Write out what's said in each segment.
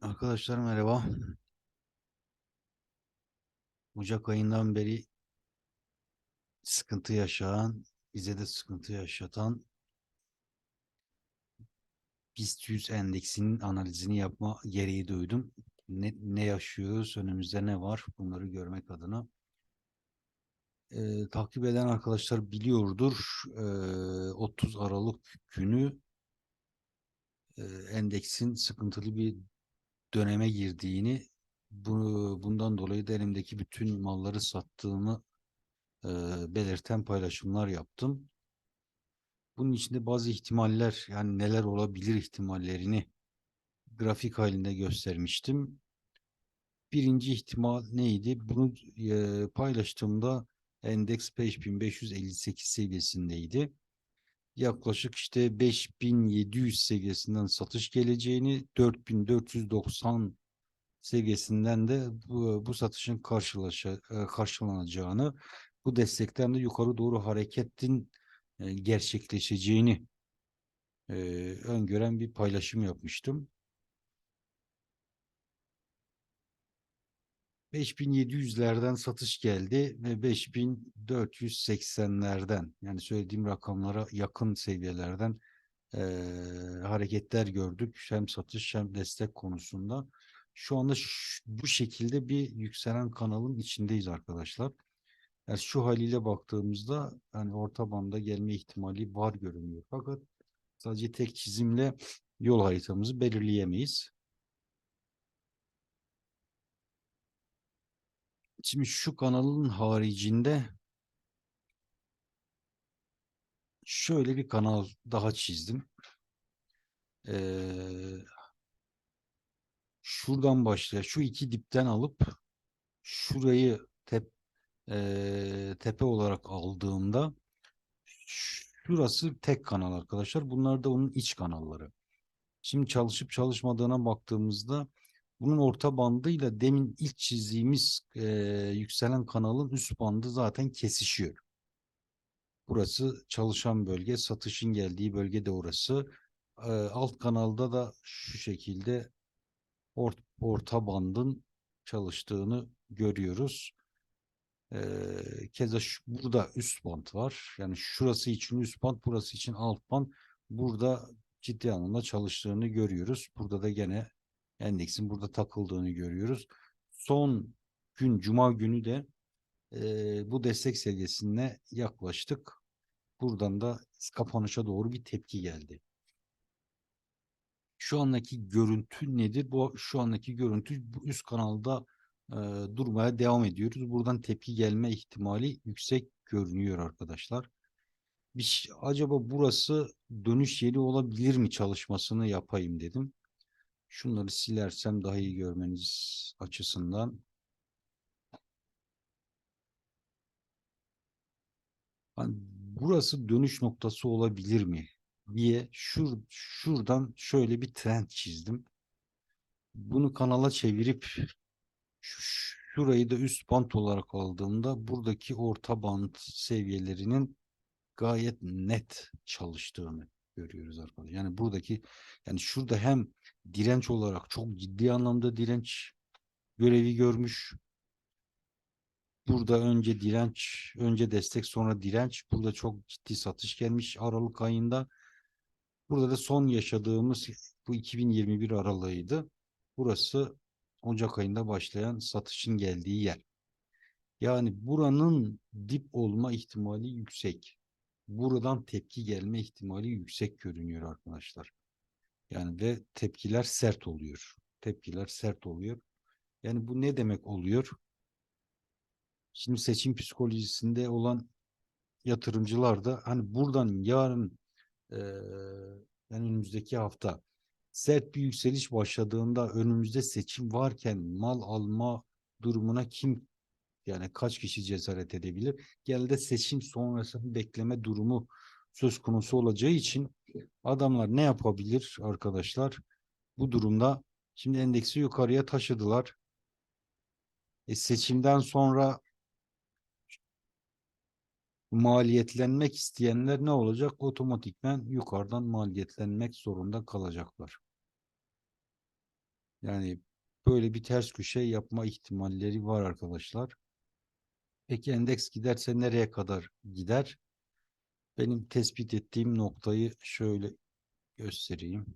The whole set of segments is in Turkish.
Arkadaşlar merhaba. Ocak ayından beri sıkıntı yaşayan, bize de sıkıntı yaşatan BIST 100 endeksinin analizini yapma gereği duydum. Ne, ne yaşıyoruz, önümüzde ne var bunları görmek adına. Ee, takip eden arkadaşlar biliyordur. Ee, 30 Aralık günü e, endeksin sıkıntılı bir döneme girdiğini bunu, bundan dolayı da elimdeki bütün malları sattığımı e, belirten paylaşımlar yaptım. Bunun içinde bazı ihtimaller yani neler olabilir ihtimallerini grafik halinde göstermiştim. Birinci ihtimal neydi? Bunu e, paylaştığımda endeks 5558 seviyesindeydi. Yaklaşık işte 5700 seviyesinden satış geleceğini 4490 seviyesinden de bu, bu satışın karşılaşa, e, karşılanacağını bu destekten de yukarı doğru hareketin e, gerçekleşeceğini e, öngören bir paylaşım yapmıştım. 5700'lerden satış geldi ve 5480'lerden yani söylediğim rakamlara yakın seviyelerden e, hareketler gördük. Hem satış hem destek konusunda. Şu anda bu şekilde bir yükselen kanalın içindeyiz arkadaşlar. Yani şu haliyle baktığımızda yani orta banda gelme ihtimali var görünüyor. Fakat sadece tek çizimle yol haritamızı belirleyemeyiz. Şimdi şu kanalın haricinde şöyle bir kanal daha çizdim. Ee, şuradan başlıyor. Şu iki dipten alıp şurayı tep, e, tepe olarak aldığımda şurası tek kanal arkadaşlar. Bunlar da onun iç kanalları. Şimdi çalışıp çalışmadığına baktığımızda bunun orta bandıyla demin ilk çizdiğimiz e, yükselen kanalın üst bandı zaten kesişiyor. Burası çalışan bölge, satışın geldiği bölge de orası. E, alt kanalda da şu şekilde ort, orta bandın çalıştığını görüyoruz. E, keza şu, burada üst band var. Yani şurası için üst band, burası için alt band. Burada ciddi anlamda çalıştığını görüyoruz. Burada da gene endeksin burada takıldığını görüyoruz. Son gün Cuma günü de e, bu destek seviyesine yaklaştık. Buradan da kapanışa doğru bir tepki geldi. Şu andaki görüntü nedir? Bu şu andaki görüntü bu üst kanalda e, durmaya devam ediyoruz. Buradan tepki gelme ihtimali yüksek görünüyor arkadaşlar. Bir, acaba burası dönüş yeri olabilir mi çalışmasını yapayım dedim. Şunları silersem daha iyi görmeniz açısından. Hani burası dönüş noktası olabilir mi diye şur, şuradan şöyle bir trend çizdim. Bunu kanala çevirip şurayı da üst bant olarak aldığımda buradaki orta bant seviyelerinin gayet net çalıştığını görüyoruz arkadaşlar. Yani buradaki yani şurada hem direnç olarak çok ciddi anlamda direnç görevi görmüş. Burada önce direnç, önce destek sonra direnç. Burada çok ciddi satış gelmiş Aralık ayında. Burada da son yaşadığımız bu 2021 aralığıydı. Burası Ocak ayında başlayan satışın geldiği yer. Yani buranın dip olma ihtimali yüksek. Buradan tepki gelme ihtimali yüksek görünüyor arkadaşlar. Yani ve tepkiler sert oluyor. Tepkiler sert oluyor. Yani bu ne demek oluyor? Şimdi seçim psikolojisinde olan yatırımcılar da hani buradan yarın e, yani önümüzdeki hafta sert bir yükseliş başladığında önümüzde seçim varken mal alma durumuna kim yani kaç kişi cesaret edebilir? Genelde seçim sonrası bekleme durumu söz konusu olacağı için adamlar ne yapabilir arkadaşlar? Bu durumda şimdi endeksi yukarıya taşıdılar. E seçimden sonra maliyetlenmek isteyenler ne olacak? Otomatikmen yukarıdan maliyetlenmek zorunda kalacaklar. Yani böyle bir ters köşe yapma ihtimalleri var arkadaşlar. Peki endeks giderse nereye kadar gider? Benim tespit ettiğim noktayı şöyle göstereyim.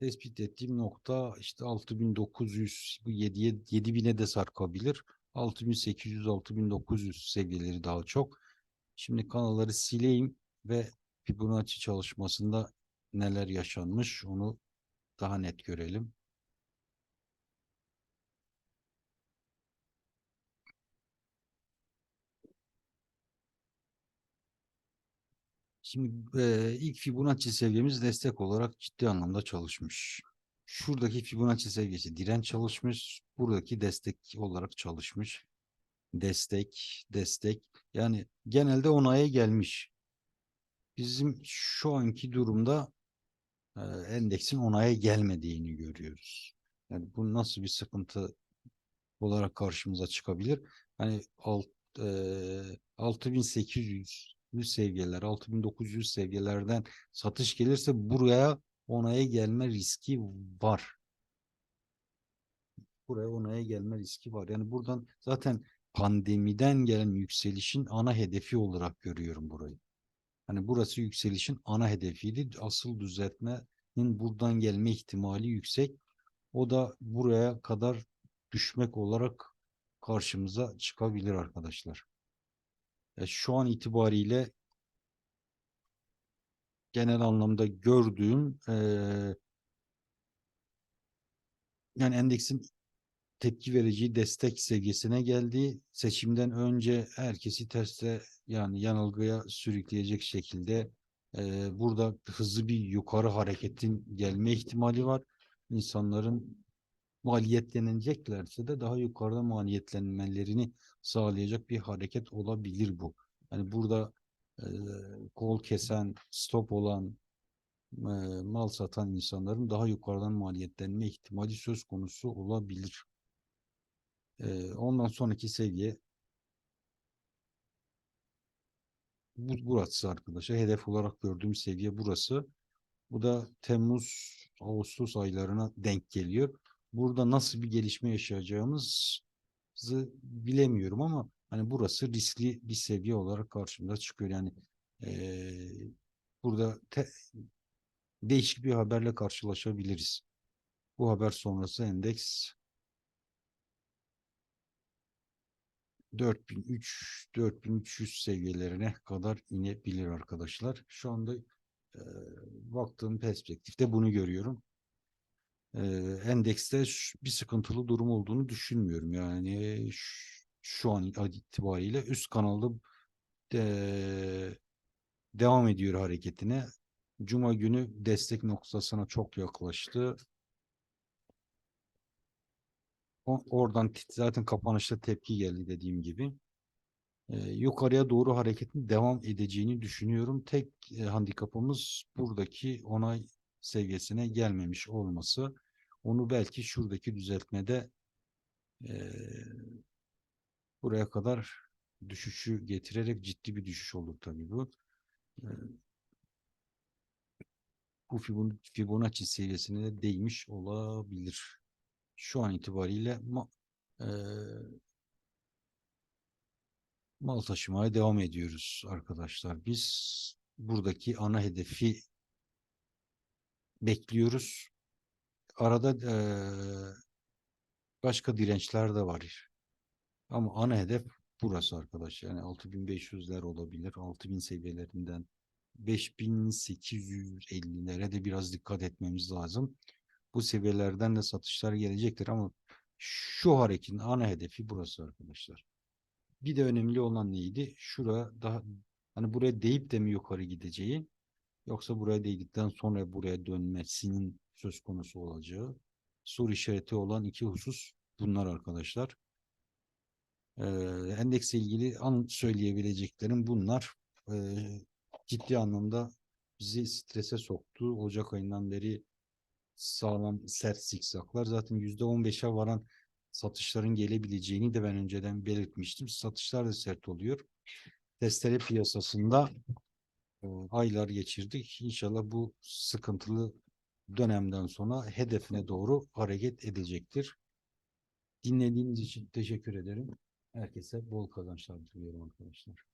Tespit ettiğim nokta işte 6900 bu 7'ye 7000'e de sarkabilir. 6800 6900 seviyeleri daha çok. Şimdi kanalları sileyim ve Fibonacci çalışmasında neler yaşanmış onu daha net görelim. Şimdi e, ilk Fibonacci seviyemiz destek olarak ciddi anlamda çalışmış. Şuradaki Fibonacci seviyesi direnç çalışmış. Buradaki destek olarak çalışmış. Destek, destek. Yani genelde onaya gelmiş. Bizim şu anki durumda e, endeksin onaya gelmediğini görüyoruz. Yani bu nasıl bir sıkıntı olarak karşımıza çıkabilir? Hani alt, e, 6800 100 seviyeler, 6900 seviyelerden satış gelirse buraya onaya gelme riski var. Buraya onaya gelme riski var. Yani buradan zaten pandemiden gelen yükselişin ana hedefi olarak görüyorum burayı. Hani burası yükselişin ana hedefiydi. Asıl düzeltmenin buradan gelme ihtimali yüksek. O da buraya kadar düşmek olarak karşımıza çıkabilir arkadaşlar. Ya şu an itibariyle genel anlamda gördüğüm e, yani endeksin tepki vereceği destek seviyesine geldi. Seçimden önce herkesi terste yani yanılgıya sürükleyecek şekilde e, burada hızlı bir yukarı hareketin gelme ihtimali var. İnsanların maliyetleneceklerse de daha yukarıda maliyetlenmelerini sağlayacak bir hareket olabilir bu. Yani burada e, kol kesen, stop olan, e, mal satan insanların daha yukarıdan maliyetlenme ihtimali söz konusu olabilir. E, ondan sonraki seviye bu, burası arkadaşlar. Hedef olarak gördüğüm seviye burası. Bu da Temmuz, Ağustos aylarına denk geliyor. Burada nasıl bir gelişme yaşayacağımızı bilemiyorum ama hani burası riskli bir seviye olarak karşımıza çıkıyor. Yani ee, burada te, değişik bir haberle karşılaşabiliriz. Bu haber sonrası endeks 4003 4300 seviyelerine kadar inebilir arkadaşlar. Şu anda e, baktığım perspektifte bunu görüyorum. E, endekste bir sıkıntılı durum olduğunu düşünmüyorum. Yani şu an itibariyle üst kanalda de, devam ediyor hareketine. Cuma günü destek noktasına çok yaklaştı. O, oradan zaten kapanışta tepki geldi dediğim gibi. Ee, yukarıya doğru hareketin devam edeceğini düşünüyorum. Tek e, handikapımız buradaki onay seviyesine gelmemiş olması. Onu belki şuradaki düzeltmede e, buraya kadar düşüşü getirerek ciddi bir düşüş olur tabii bu. E, bu Fibonacci seviyesine de değmiş olabilir. Şu an itibariyle ma e mal taşımaya devam ediyoruz arkadaşlar. Biz buradaki ana hedefi bekliyoruz. Arada e başka dirençler de var. Ama ana hedef burası arkadaşlar. Yani 6500'ler olabilir. 6000 seviyelerinden 5850'lere de biraz dikkat etmemiz lazım. Bu seviyelerden de satışlar gelecektir ama şu hareketin ana hedefi burası arkadaşlar. Bir de önemli olan neydi? Şura daha hani buraya deyip de mi yukarı gideceği yoksa buraya değdikten sonra buraya dönmesinin söz konusu olacağı soru işareti olan iki husus bunlar arkadaşlar. Ee, endekse ilgili an söyleyebileceklerim bunlar. Ee, ciddi anlamda bizi strese soktu. Ocak ayından beri sağlam sert zikzaklar. Zaten %15'e varan satışların gelebileceğini de ben önceden belirtmiştim. Satışlar da sert oluyor. testere piyasasında e, aylar geçirdik. İnşallah bu sıkıntılı dönemden sonra hedefine doğru hareket edecektir. Dinlediğiniz için teşekkür ederim. Herkese bol kazançlar diliyorum arkadaşlar.